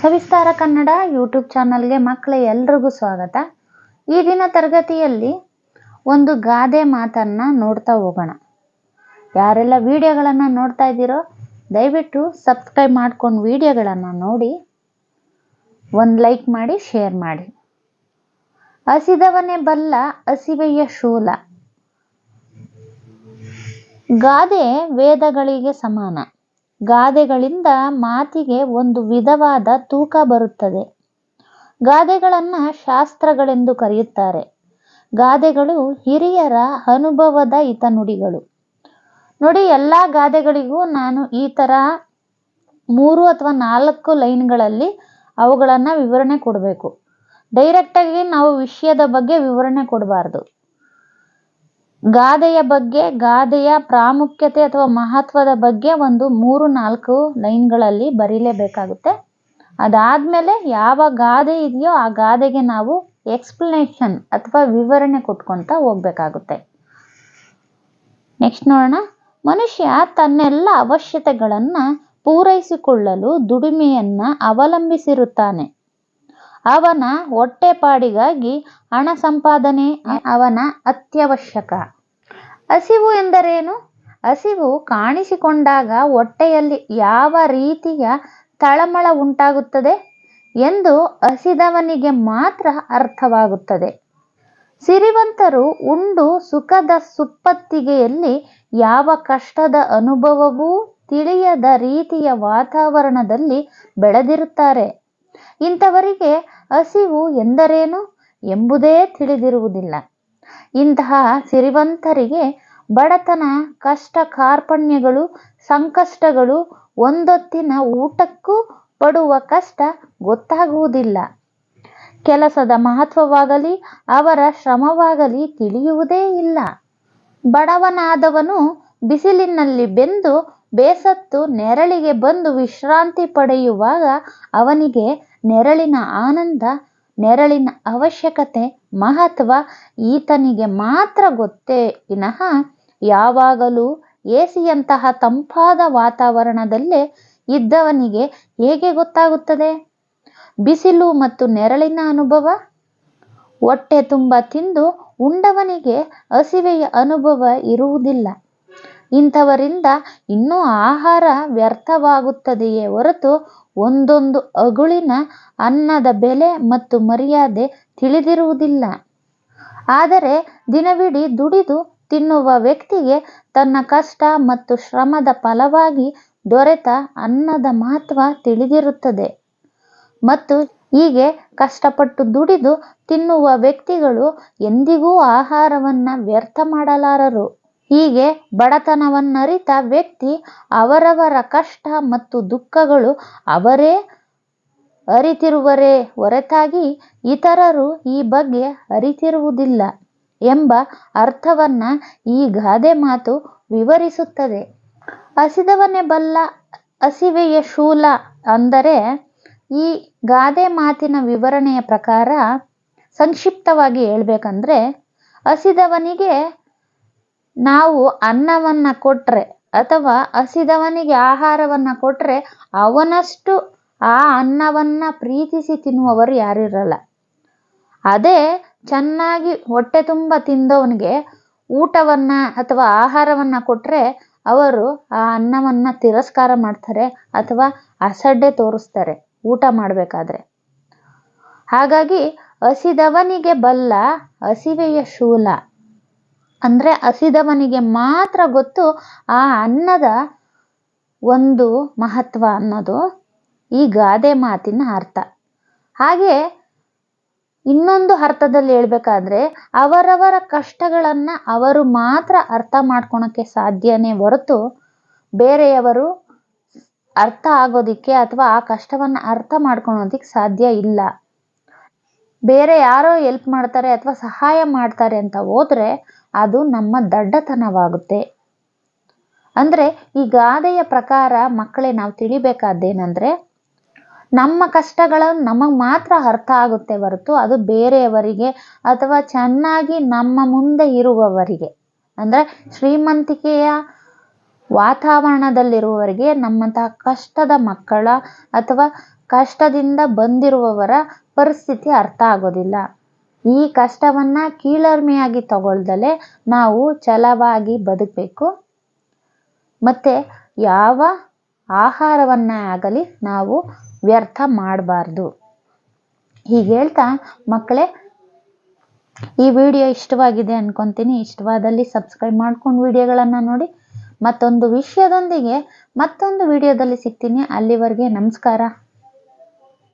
ಸವಿಸ್ತಾರ Kannada YouTube ಚಾನಲ್ಗೆ ಮಕ್ಕಳ ಎಲ್ರಿಗೂ ಸ್ವಾಗತ. ಈ ದಿನ ತರಗತಿಯಲ್ಲಿ ಒಂದು ಗಾದೆ ಮಾತನ್ನು ನೋಡ್ತಾ ಹೋಗೋಣ. ಯಾರೆಲ್ಲ ವಿಡಿಯೋಗಳನ್ನು ನೋಡ್ತಾ ಇದ್ದೀರೋ, ದಯವಿಟ್ಟು ಸಬ್ಸ್ಕ್ರೈಬ್ ಮಾಡ್ಕೊಂಡು ವಿಡಿಯೋಗಳನ್ನು ನೋಡಿ, ಒಂದು ಲೈಕ್ ಮಾಡಿ, ಶೇರ್ ಮಾಡಿ. ಹಸಿದವನೇ ಬಲ್ಲ, ಹಸಿವೆಯ ಶೂಲ. ಗಾದೆ ವೇದಗಳಿಗೆ ಸಮಾನ. ಗಾದೆಗಳಿಂದ ಮಾತಿಗೆ ಒಂದು ವಿಧವಾದ ತೂಕ ಬರುತ್ತದೆ. ಗಾದೆಗಳನ್ನು ಶಾಸ್ತ್ರಗಳೆಂದು ಕರೆಯುತ್ತಾರೆ. ಗಾದೆಗಳು ಹಿರಿಯರ ಅನುಭವದ ಹಿತನುಡಿಗಳು. ನೋಡಿ, ಎಲ್ಲ ಗಾದೆಗಳಿಗೂ ನಾನು ಈ ಥರ ಮೂರು ಅಥವಾ ನಾಲ್ಕು ಲೈನ್ಗಳಲ್ಲಿ ಅವುಗಳನ್ನು ವಿವರಣೆ ಕೊಡಬೇಕು. ಡೈರೆಕ್ಟಾಗಿ ನಾವು ವಿಷಯದ ಬಗ್ಗೆ ವಿವರಣೆ ಕೊಡಬಾರ್ದು. ಗಾದೆಯ ಬಗ್ಗೆ, ಗಾದೆಯ ಪ್ರಾಮುಖ್ಯತೆ ಅಥವಾ ಮಹತ್ವದ ಬಗ್ಗೆ ಒಂದು ಮೂರು, ನಾಲ್ಕು ಲೈನ್ಗಳಲ್ಲಿ ಬರೀಲೇಬೇಕಾಗುತ್ತೆ. ಅದಾದಮೇಲೆ ಯಾವ ಗಾದೆ ಇದೆಯೋ ಆ ಗಾದೆಗೆ ನಾವು ಎಕ್ಸ್ಪ್ಲನೇಷನ್ ಅಥವಾ ವಿವರಣೆ ಕೊಟ್ಕೊತಾ ಹೋಗ್ಬೇಕಾಗುತ್ತೆ. ನೆಕ್ಸ್ಟ್ ನೋಡೋಣ. ಮನುಷ್ಯ ತನ್ನೆಲ್ಲ ಅವಶ್ಯತೆಗಳನ್ನು ಪೂರೈಸಿಕೊಳ್ಳಲು ದುಡಿಮೆಯನ್ನು ಅವಲಂಬಿಸಿರುತ್ತಾನೆ. ಅವನ ಹೊಟ್ಟೆಪಾಡಿಗಾಗಿ ಹಣ ಸಂಪಾದನೆ ಅವನ ಅತ್ಯವಶ್ಯಕ. ಹಸಿವು ಎಂದರೇನು? ಹಸಿವು ಕಾಣಿಸಿಕೊಂಡಾಗ ಹೊಟ್ಟೆಯಲ್ಲಿ ಯಾವ ರೀತಿಯ ತಳಮಳ ಉಂಟಾಗುತ್ತದೆ ಎಂದು ಹಸಿದವನಿಗೆ ಮಾತ್ರ ಅರ್ಥವಾಗುತ್ತದೆ. ಸಿರಿವಂತರು ಉಂಡು ಸುಖದ ಸುಪ್ಪತ್ತಿಗೆಯಲ್ಲಿ ಯಾವ ಕಷ್ಟದ ಅನುಭವವೂ ತಿಳಿಯದ ರೀತಿಯ ವಾತಾವರಣದಲ್ಲಿ ಬೆಳೆದಿರುತ್ತಾರೆ. ಇಂಥವರಿಗೆ ಹಸಿವು ಎಂದರೇನು ಎಂಬುದೇ ತಿಳಿದಿರುವುದಿಲ್ಲ. ಇಂತಹ ಸಿರಿವಂತರಿಗೆ ಬಡತನ, ಕಷ್ಟ, ಕಾರ್ಪಣ್ಯಗಳು, ಸಂಕಷ್ಟಗಳು ಒಂದೊತ್ತಿನ ಊಟಕ್ಕೂ ಪಡುವ ಕಷ್ಟ ಗೊತ್ತಾಗುವುದಿಲ್ಲ. ಕೆಲಸದ ಮಹತ್ವವಾಗಲಿ, ಅವರ ಶ್ರಮವಾಗಲಿ ತಿಳಿಯುವುದೇ ಇಲ್ಲ. ಬಡವನಾದವನು ಬಿಸಿಲಿನಲ್ಲಿ ಬೆಂದು ಬೇಸತ್ತು ನೆರಳಿಗೆ ಬಂದು ವಿಶ್ರಾಂತಿ ಪಡೆಯುವಾಗ ಅವನಿಗೆ ನೆರಳಿನ ಆನಂದ, ನೆರಳಿನ ಅವಶ್ಯಕತೆ, ಮಹತ್ವ ಈತನಿಗೆ ಮಾತ್ರ ಗೊತ್ತೇ. ವಿನಃ ಯಾವಾಗಲೂ ಏಸಿಯಂತಹ ತಂಪಾದ ವಾತಾವರಣದಲ್ಲೇ ಇದ್ದವನಿಗೆ ಹೇಗೆ ಗೊತ್ತಾಗುತ್ತದೆ? ಬಿಸಿಲು ಮತ್ತು ನೆರಳಿನ ಅನುಭವ? ಹೊಟ್ಟೆ ತುಂಬ ತಿಂದು ಉಂಡವನಿಗೆ ಹಸಿವೆಯ ಅನುಭವ ಇರುವುದಿಲ್ಲ. ಇಂಥವರಿಂದ ಇನ್ನೂ ಆಹಾರ ವ್ಯರ್ಥವಾಗುತ್ತದೆಯೇ ಹೊರತು ಒಂದೊಂದು ಅಗುಳಿನ ಅನ್ನದ ಬೆಲೆ ಮತ್ತು ಮರ್ಯಾದೆ ತಿಳಿದಿರುವುದಿಲ್ಲ. ಆದರೆ ದಿನವಿಡೀ ದುಡಿದು ತಿನ್ನುವ ವ್ಯಕ್ತಿಗೆ ತನ್ನ ಕಷ್ಟ ಮತ್ತು ಶ್ರಮದ ಫಲವಾಗಿ ದೊರೆತ ಅನ್ನದ ಮಹತ್ವ ತಿಳಿದಿರುತ್ತದೆ. ಮತ್ತು ಹೀಗೆ ಕಷ್ಟಪಟ್ಟು ದುಡಿದು ತಿನ್ನುವ ವ್ಯಕ್ತಿಗಳು ಎಂದಿಗೂ ಆಹಾರವನ್ನು ವ್ಯರ್ಥ ಮಾಡಲಾರರು. ಹೀಗೆ ಬಡತನವನ್ನರಿತ ವ್ಯಕ್ತಿ ಅವರವರ ಕಷ್ಟ ಮತ್ತು ದುಃಖಗಳು ಅವರೇ ಅರಿತಿರುವರೇ ಹೊರತಾಗಿ ಇತರರು ಈ ಬಗ್ಗೆ ಅರಿತಿರುವುದಿಲ್ಲ ಎಂಬ ಅರ್ಥವನ್ನ ಈ ಗಾದೆ ಮಾತು ವಿವರಿಸುತ್ತದೆ. ಹಸಿದವನೇ ಬಲ್ಲ ಹಸಿವೆಯ ಶೂಲ ಅಂದರೆ ಈ ಗಾದೆ ಮಾತಿನ ವಿವರಣೆಯ ಪ್ರಕಾರ ಸಂಕ್ಷಿಪ್ತವಾಗಿ ಹೇಳ್ಬೇಕಂದ್ರೆ, ಹಸಿದವನಿಗೆ ನಾವು ಅನ್ನವನ್ನು ಕೊಟ್ಟರೆ ಅಥವಾ ಹಸಿದವನಿಗೆ ಆಹಾರವನ್ನು ಕೊಟ್ಟರೆ ಅವನಷ್ಟು ಆ ಅನ್ನವನ್ನು ಪ್ರೀತಿಸಿ ತಿನ್ನುವವರು ಯಾರಿರಲ್ಲ. ಅದೇ ಚೆನ್ನಾಗಿ ಹೊಟ್ಟೆ ತುಂಬ ತಿಂದವನಿಗೆ ಊಟವನ್ನು ಅಥವಾ ಆಹಾರವನ್ನು ಕೊಟ್ಟರೆ ಅವರು ಆ ಅನ್ನವನ್ನು ತಿರಸ್ಕಾರ ಮಾಡ್ತಾರೆ ಅಥವಾ ಅಸಡ್ಡೆ ತೋರಿಸ್ತಾರೆ ಊಟ ಮಾಡಬೇಕಾದ್ರೆ. ಹಾಗಾಗಿ ಹಸಿದವನಿಗೆ ಬಲ್ಲ ಹಸಿವೆಯ ಶೂಲ. ಅಂದರೆ ಹಸಿದವನಿಗೆ ಮಾತ್ರ ಗೊತ್ತು ಆ ಅನ್ನದ ಒಂದು ಮಹತ್ವ ಅನ್ನೋದು ಈ ಗಾದೆ ಮಾತಿನ ಅರ್ಥ. ಹಾಗೆ ಇನ್ನೊಂದು ಅರ್ಥದಲ್ಲಿ ಹೇಳ್ಬೇಕಾದ್ರೆ ಅವರವರ ಕಷ್ಟಗಳನ್ನು ಅವರು ಮಾತ್ರ ಅರ್ಥ ಮಾಡ್ಕೊಳಕ್ಕೆ ಸಾಧ್ಯನೇ ಹೊರತು ಬೇರೆಯವರು ಅರ್ಥ ಆಗೋದಿಕ್ಕೆ ಅಥವಾ ಆ ಕಷ್ಟವನ್ನು ಅರ್ಥ ಮಾಡ್ಕೊಳೋದಿಕ್ಕೆ ಸಾಧ್ಯ ಇಲ್ಲ. ಬೇರೆ ಯಾರೋ ಹೆಲ್ಪ್ ಮಾಡ್ತಾರೆ ಅಥವಾ ಸಹಾಯ ಮಾಡ್ತಾರೆ ಅಂತ ಹೋದರೆ ಅದು ನಮ್ಮ ದಡ್ಡತನವಾಗುತ್ತೆ. ಅಂದರೆ ಈ ಗಾದೆಯ ಪ್ರಕಾರ ಮಕ್ಕಳೇ ನಾವು ತಿಳಿಬೇಕಾದ್ದೇನೆಂದರೆ, ನಮ್ಮ ಕಷ್ಟಗಳು ನಮಗೆ ಮಾತ್ರ ಅರ್ಥ ಆಗುತ್ತೆ ಹೊರತು ಅದು ಬೇರೆಯವರಿಗೆ ಅಥವಾ ಚೆನ್ನಾಗಿ ನಮ್ಮ ಮುಂದೆ ಇರುವವರಿಗೆ. ಅಂದರೆ ಶ್ರೀಮಂತಿಕೆಯ ವಾತಾವರಣದಲ್ಲಿರುವವರಿಗೆ ನಮ್ಮಂತಹ ಕಷ್ಟದ ಮಕ್ಕಳ ಅಥವಾ ಕಷ್ಟದಿಂದ ಬಂದಿರುವವರ ಪರಿಸ್ಥಿತಿ ಅರ್ಥ ಆಗೋದಿಲ್ಲ. ಈ ಕಷ್ಟವನ್ನು ಕೀಳರಿಮೆಯಾಗಿ ತಗೊಳ್ದಲೆ ನಾವು ಛಲವಾಗಿ ಬದುಕಬೇಕು. ಮತ್ತು ಯಾವ ಆಹಾರವನ್ನೇ ಆಗಲಿ ನಾವು ವ್ಯರ್ಥ ಮಾಡಬಾರ್ದು. ಹೀಗೆ ಹೇಳ್ತಾ, ಮಕ್ಕಳೇ, ಈ ವಿಡಿಯೋ ಇಷ್ಟವಾಗಿದೆ ಅನ್ಕೊತೀನಿ. ಇಷ್ಟವಾದಲ್ಲಿ ಸಬ್ಸ್ಕ್ರೈಬ್ ಮಾಡ್ಕೊಂಡು ವಿಡಿಯೋಗಳನ್ನು ನೋಡಿ. ಮತ್ತೊಂದು ವಿಷಯದೊಂದಿಗೆ ಮತ್ತೊಂದು ವಿಡಿಯೋದಲ್ಲಿ ಸಿಗ್ತೀನಿ. ಅಲ್ಲಿವರೆಗೆ ನಮಸ್ಕಾರ.